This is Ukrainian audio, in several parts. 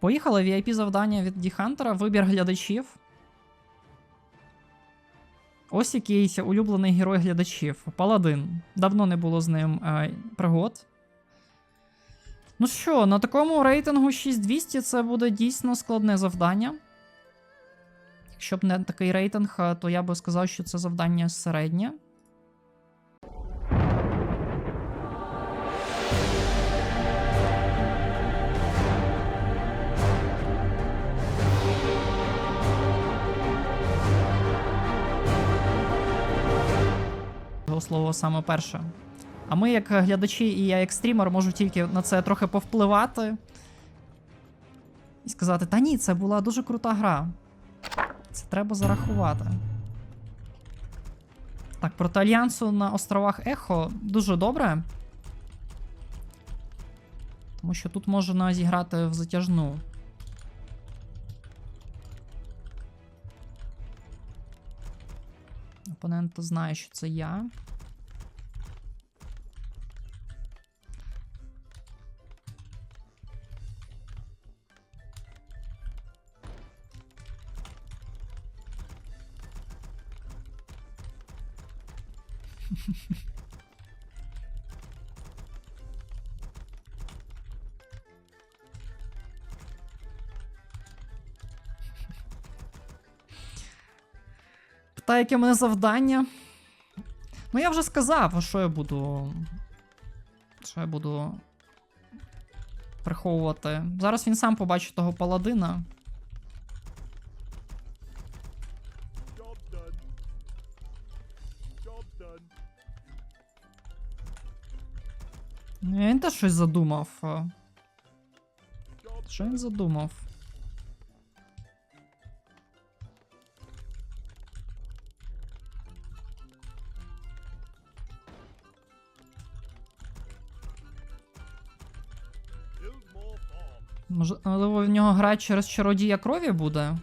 Поїхали VIP завдання від Діхантера, вибір глядачів. Ось якийсь улюблений герой глядачів. Паладин. Давно не було з ним е, пригод. Ну що, на такому рейтингу 6200 це буде дійсно складне завдання. Якщо б не такий рейтинг, е, то я би сказав, що це завдання середнє. Його слово саме перше. А ми, як глядачі, і я як стрімер, можу тільки на це трохи повпливати. І сказати: та ні, це була дуже крута гра. Це треба зарахувати. Так, проти альянсу на островах Ехо дуже добре. Тому що тут можна зіграти в затяжну. Опонент знає, що це я. Яке мене завдання. Ну, я вже сказав, що я буду. Що я буду приховувати. Зараз він сам побачить того паладина. Done. Ну, Він теж щось задумав. Що він задумав? Можливо, в нього гра через чародія крові буде?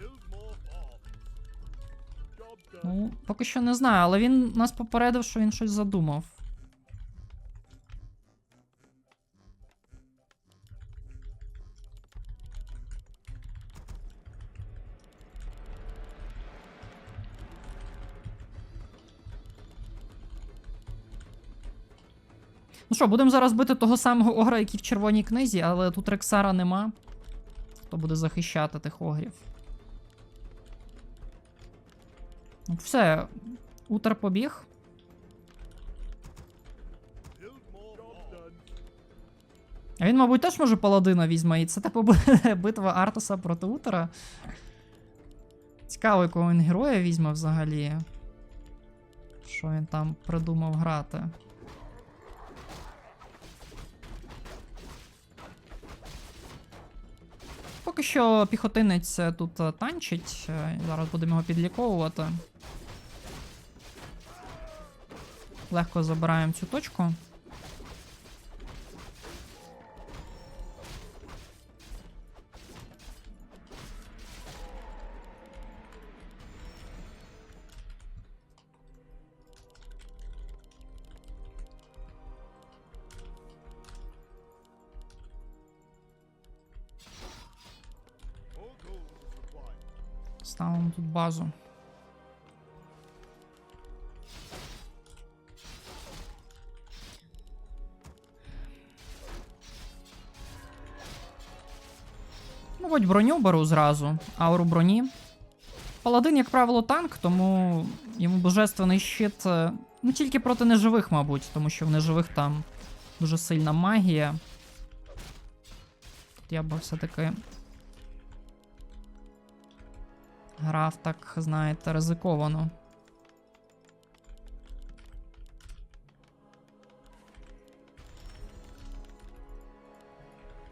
Ну, поки що не знаю, але він нас попередив, що він щось задумав. Що, будемо зараз бити того самого огра, який в червоній книзі, але тут Рексара нема. Хто буде захищати тих огрів? Ну, все, Утер побіг. А він, мабуть, теж може паладина візьме, і це типу буде битва Артуса проти Утера. Цікаво, якого він героя візьме взагалі. Що він там придумав грати. Поки що піхотинець е, тут е, танчить. е, Зараз будемо його підліковувати. Легко забираємо цю точку. Ставимо тут базу. Ну, хоч броню беру зразу, ауру броні. Паладин, як правило, танк, тому йому божественний щит. е, Ну, тільки проти неживих, мабуть, тому що в неживих там дуже сильна магія. Я би все-таки Грав так, знаєте, ризиковано.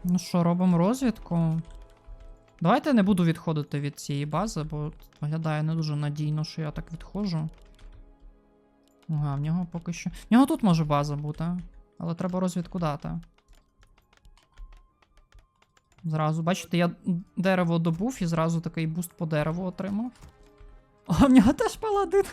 Ну що, робимо розвідку. Давайте я не буду відходити від цієї бази, бо виглядає не дуже надійно, що я так відходжу. Ага, в нього поки що. В нього тут може база бути, але треба розвідку дати. Зразу, бачите, я дерево добув і зразу такий буст по дереву отримав. О, в нього теж паладин.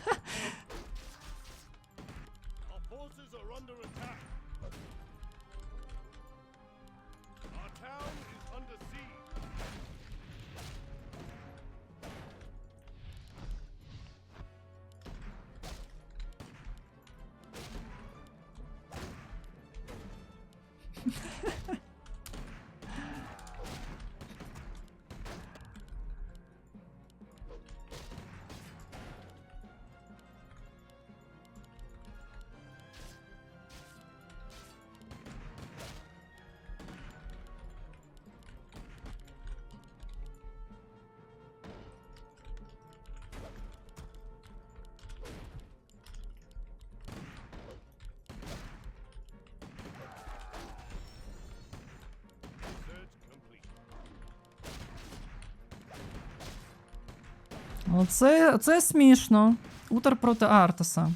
Оце це смішно. Утер проти Артеса.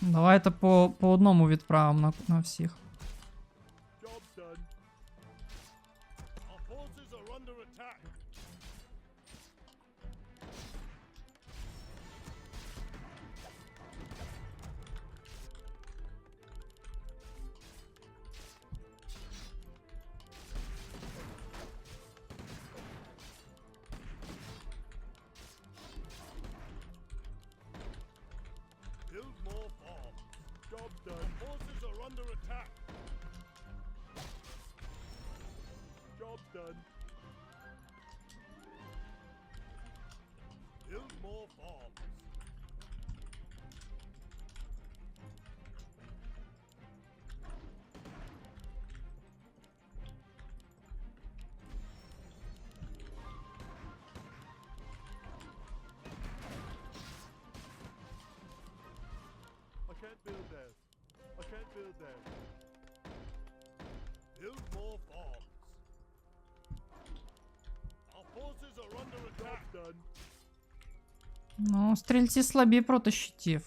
Давайте по, по одному відправимо на, на всіх. Done. Build more farms. I can't build there. I can't build there. Build more farms. Ну, стрільці слабі проти щитів.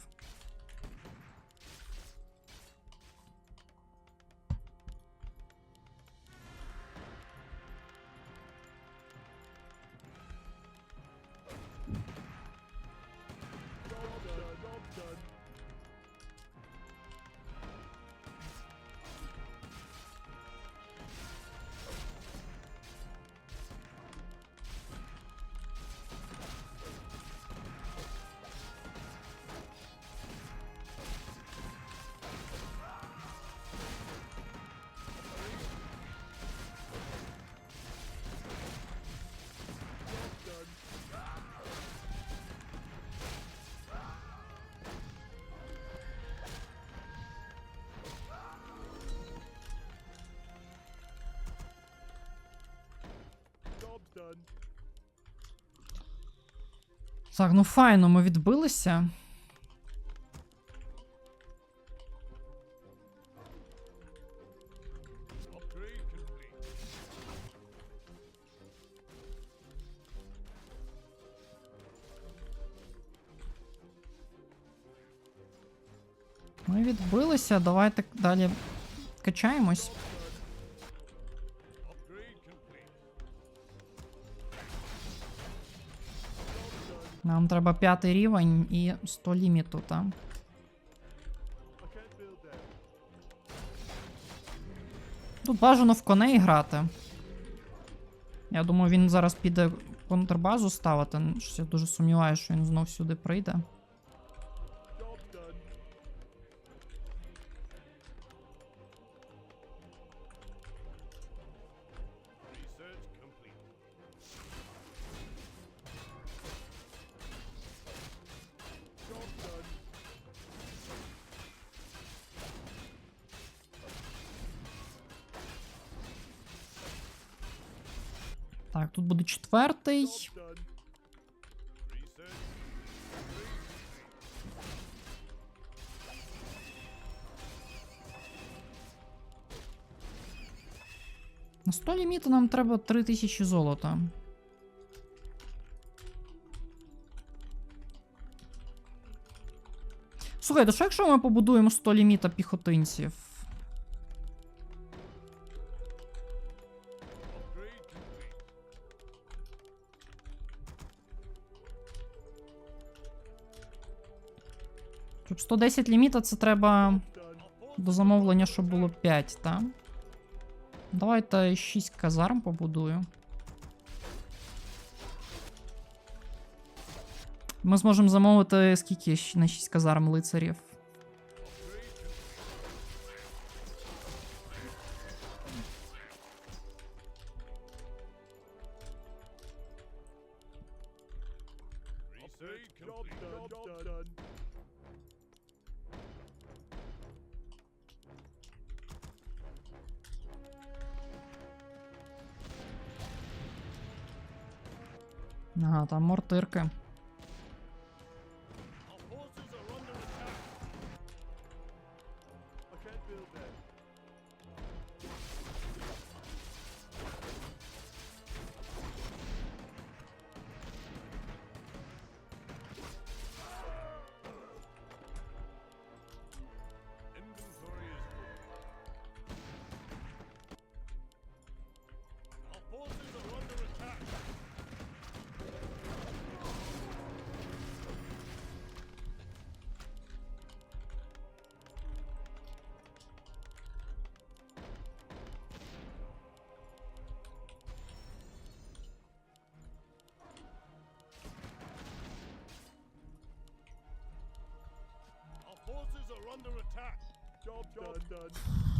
Так, ну файно, ми відбилися. Ми відбилися, давайте далі качаємось. Нам треба п'ятий рівень і 100 ліміту там. Тут бажано в коней грати. Я думаю, він зараз піде контрбазу ставити. Щось я дуже сумніваюся, що він знов сюди прийде. Так, тут буде четвертий. На 100 ліміту нам треба 3000 золота. Слухайте, що якщо ми побудуємо 100 ліміта піхотинців? 110 ліміта це треба до замовлення, щоб було 5, так? Давайте 6 казарм побудую. Ми зможемо замовити скільки на 6 казарм лицарів. Ага, там мортирки. Are under attack. Job, Job done.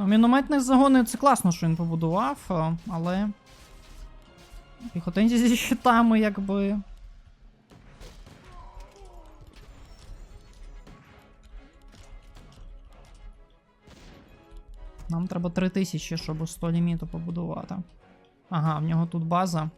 Ну, мінометних загони це класно, що він побудував, е, але. Піхотинці зі щитами, якби. Нам треба 3000, щоб 100 ліміту побудувати. Ага, в нього тут база.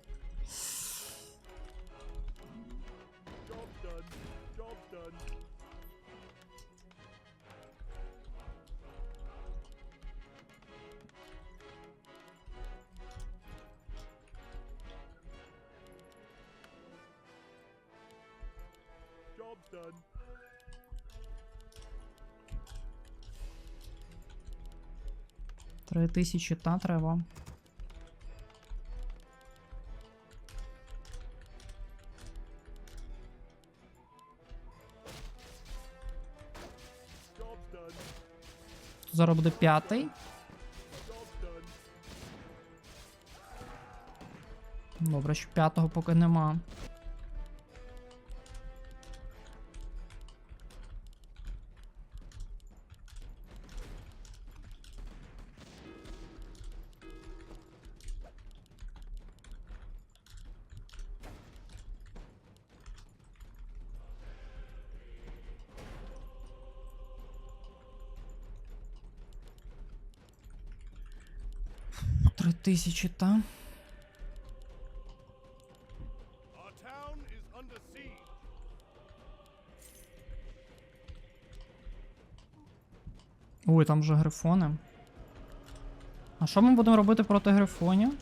Тисячі та треба. Зараз буде п'ятий. Добре, що п'ятого поки нема. Тисячі, та? Our town is under siege. Ой, там вже грифони. А що ми будемо робити проти грифонів?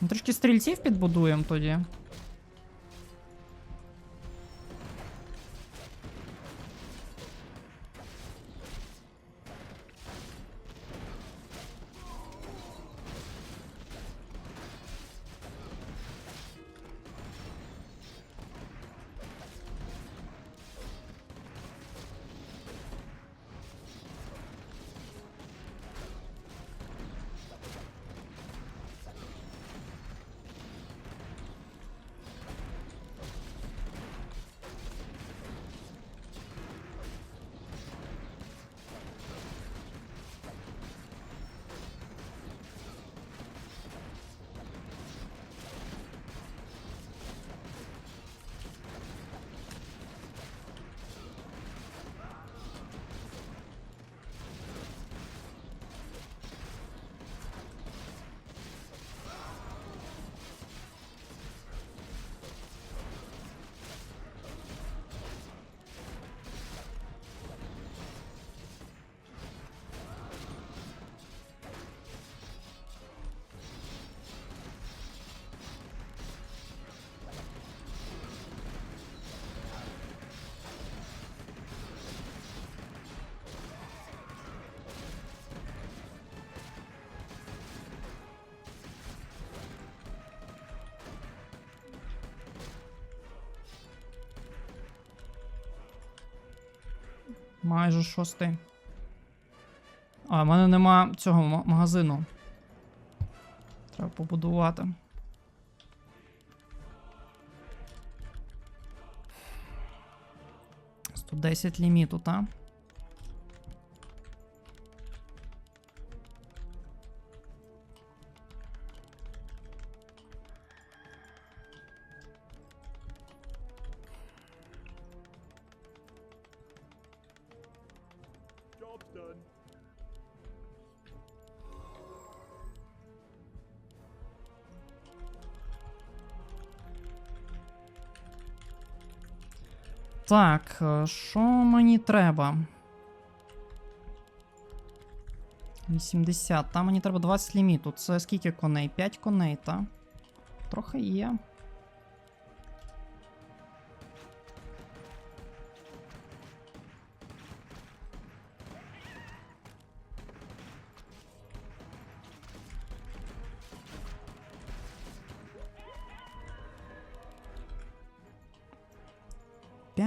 Ну, Трішки стрільців підбудуємо тоді. Майже шостий. А, в мене нема цього магазину. Треба побудувати. Десять ліміту, та? Done. Так, е, що мені треба? 80. Там мені треба 20 ліміту. Це скільки коней? 5 коней, та? Трохи є.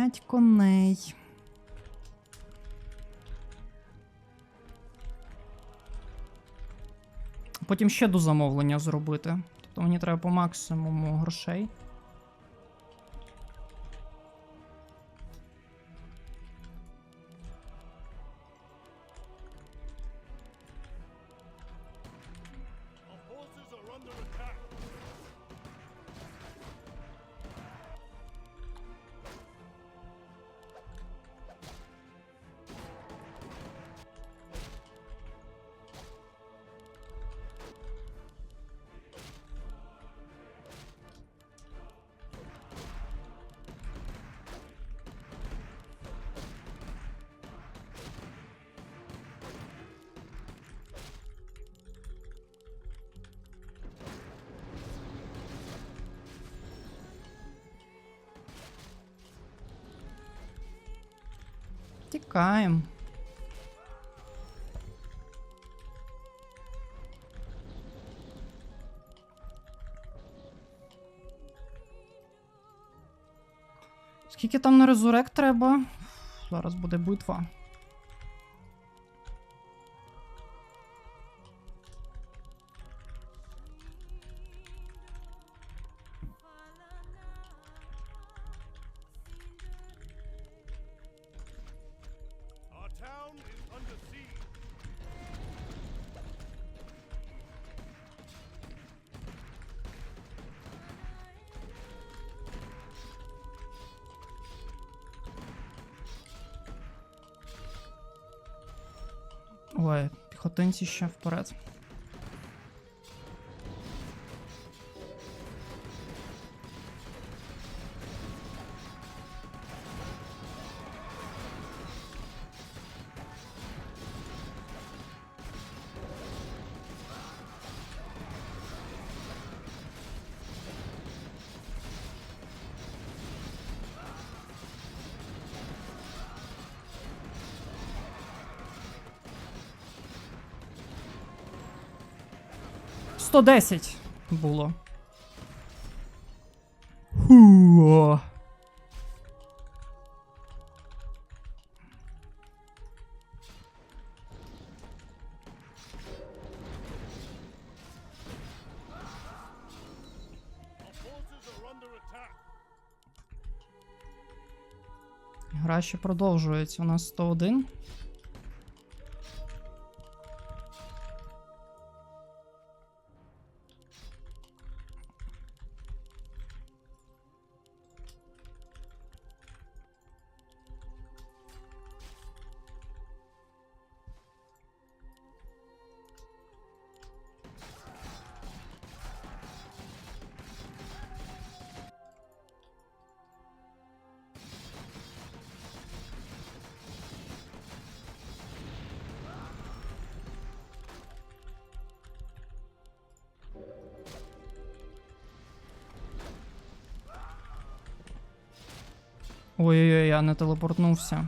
П'ять коней. Потім ще до замовлення зробити. Тобто мені треба по максимуму грошей. Тікаємо. Скільки там на резурек треба? Зараз буде битва. Піхотинці ще вперед. Сто десять було. Ху. Гра ще продовжується. У нас 101. Ой-ой-ой, я не телепортнувся.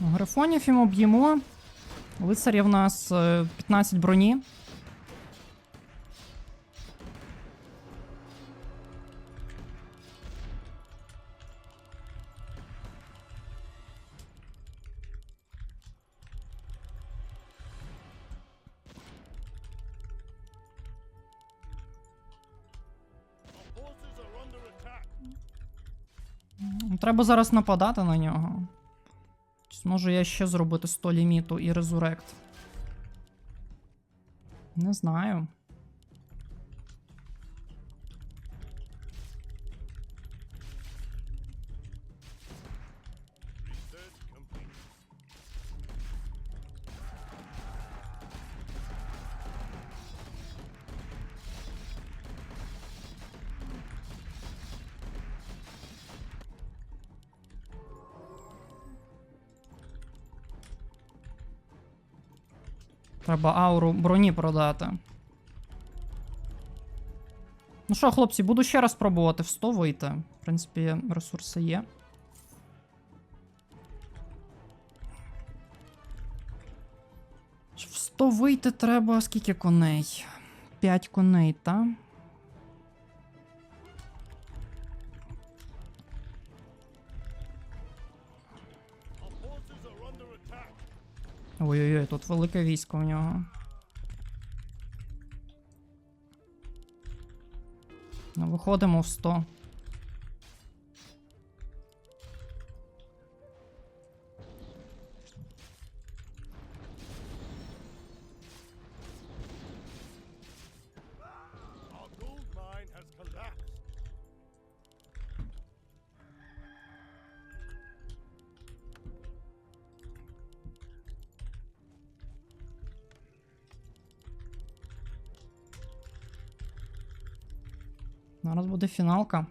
Грифонів йому б'ємо. Лицарів у нас е, 15 броні. Our forces are under attack. Треба зараз нападати на нього. Зможу я ще зробити 100 ліміту і резурект. Не знаю. Треба ауру броні продати. Ну що, хлопці, буду ще раз пробувати в 100 вийти. В принципі, ресурси є. В 100 вийти треба скільки коней? 5 коней, та? Ой-ой-ой, тут велике військо в нього. Ну, виходимо в 100. Буде фіналка.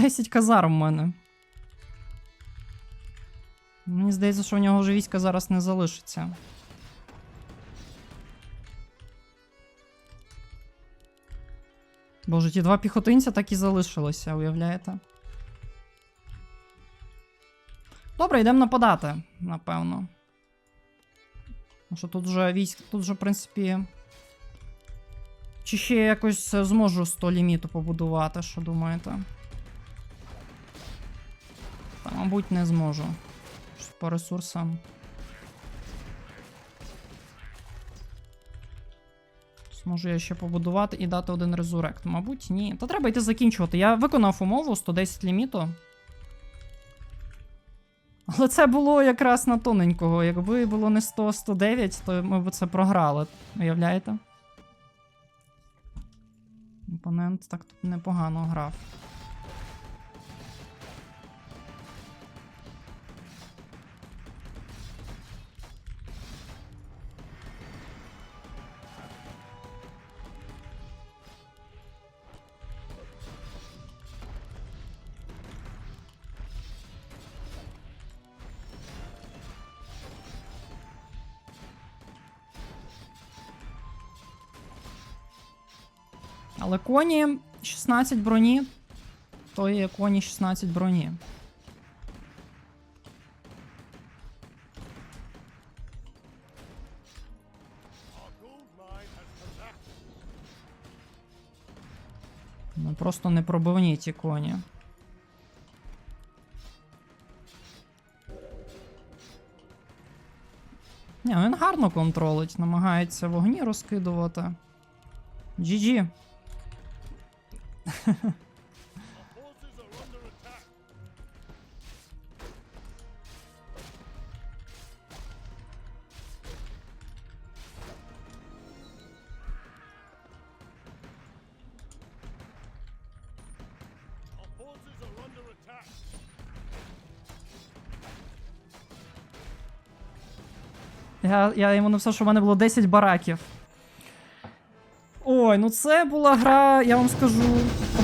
Десять казарм у мене. Мені здається, що у нього вже війська зараз не залишиться. Боже, ті два піхотинця так і залишилися, уявляєте? Добре, йдемо нападати, напевно. Що тут вже військ, тут вже, в принципі. Чи ще я якось е, зможу 100 ліміту побудувати, що думаєте? Мабуть, не зможу. По ресурсам. Зможу я ще побудувати і дати один резурект. Мабуть, ні. Та треба йти закінчувати. Я виконав умову 110 ліміту. Але це було якраз на тоненького. Якби було не 100, 109, то ми б це програли. Уявляєте? Опонент так тут непогано грав. Коні 16 броні. То є коні 16 броні. Ну, Просто непробивні ті коні. Ні, він гарно контролить, намагається вогні розкидувати. GG. Я, я йому написав, що в мене було 10 бараків. Ой, ну це була гра, я вам скажу.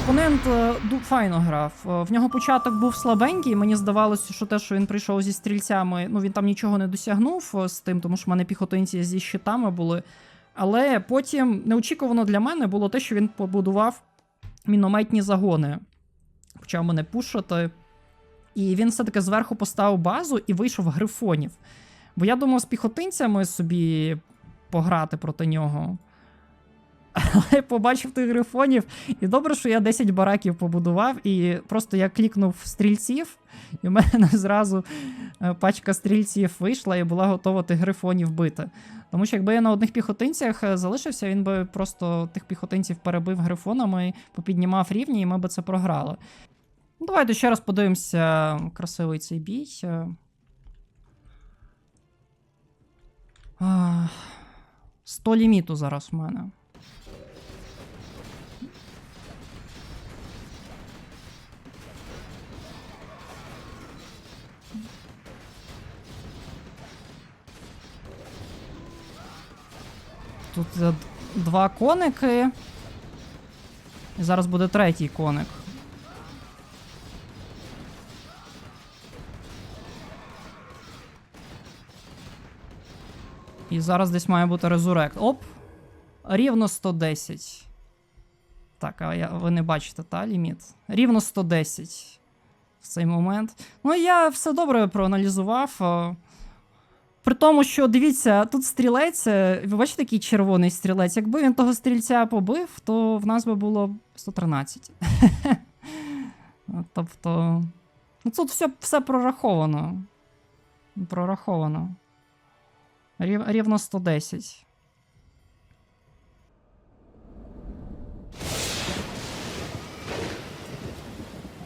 Опонент е, файно грав. Е, В нього початок був слабенький. Мені здавалося, що те, що він прийшов зі стрільцями, ну він там нічого не досягнув е, з тим, тому що в мене піхотинці зі щитами були. Але потім неочікувано для мене було те, що він побудував мінометні загони. Почав мене пушити. І він все-таки зверху поставив базу і вийшов грифонів. Бо я думав з піхотинцями собі пограти проти нього. Але побачив тих грифонів, і добре, що я 10 бараків побудував, і просто я клікнув стрільців, і в мене зразу е, пачка стрільців вийшла і була готова тих грифонів бити. Тому що якби я на одних піхотинцях е, залишився, він би просто тих піхотинців перебив грифонами, попіднімав рівні, і ми би це програли. Ну, Давайте ще раз подивимося красивий цей бій. Е, 100 ліміту зараз в мене. Тут е, два коники. І зараз буде третій коник. І зараз десь має бути резурект. Оп! Рівно 110. Так, а я, ви не бачите, та, ліміт? Рівно 110 в цей момент. Ну, я все добре проаналізував. При тому, що дивіться, тут стрілець, е, ви бачите, який червоний стрілець. Якби він того стрільця побив, то в нас би було 113. Тобто. Ну, тут все, все прораховано. Прораховано. Рів, рівно 110.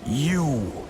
You